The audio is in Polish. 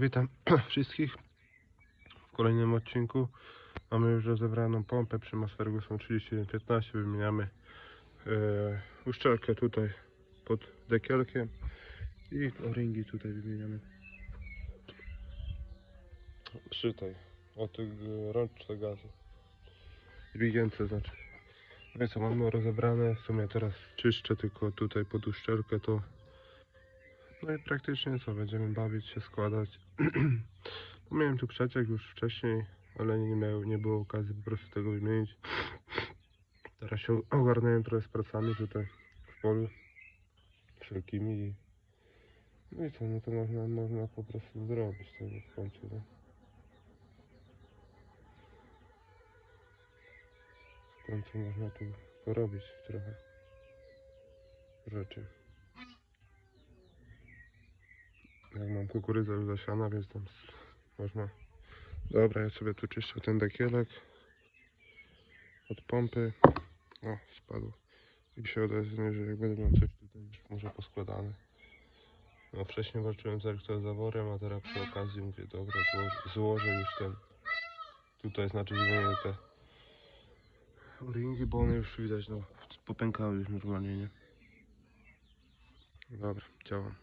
Witam wszystkich. W kolejnym odcinku. Mamy już rozebraną pompę. Przy Masferguson 3115. Wymieniamy e, uszczelkę tutaj pod dekielkiem i o-ringi tutaj wymieniamy. Przy tej. O tych rączce gazu dźwigience znaczy. No co mamy rozebrane. W sumie teraz czyszczę tylko tutaj pod uszczelkę to no i praktycznie co, będziemy bawić się, składać. Miałem tu przeciek już wcześniej, ale nie, miał, nie było okazji po prostu tego wymienić. Teraz się ogarnąłem trochę z pracami tutaj w polu wszelkimi no i co, no to można, można po prostu zrobić to w końcu, no. W końcu można tu porobić trochę rzeczy. Jak mam kukurydzę już zasiana, więc tam można... Dobra, ja sobie tu czyszczę ten dekielek od pompy. O, spadł. I się odezwę, że jak będę miał coś tutaj już może poskładane. No wcześniej walczyłem z elektrozaworem, a teraz przy okazji mówię, dobra, złożę, już ten... Tutaj znaczy wymienię te ringi, bo one już widać, no, popękały już normalnie, nie? Dobra, działam.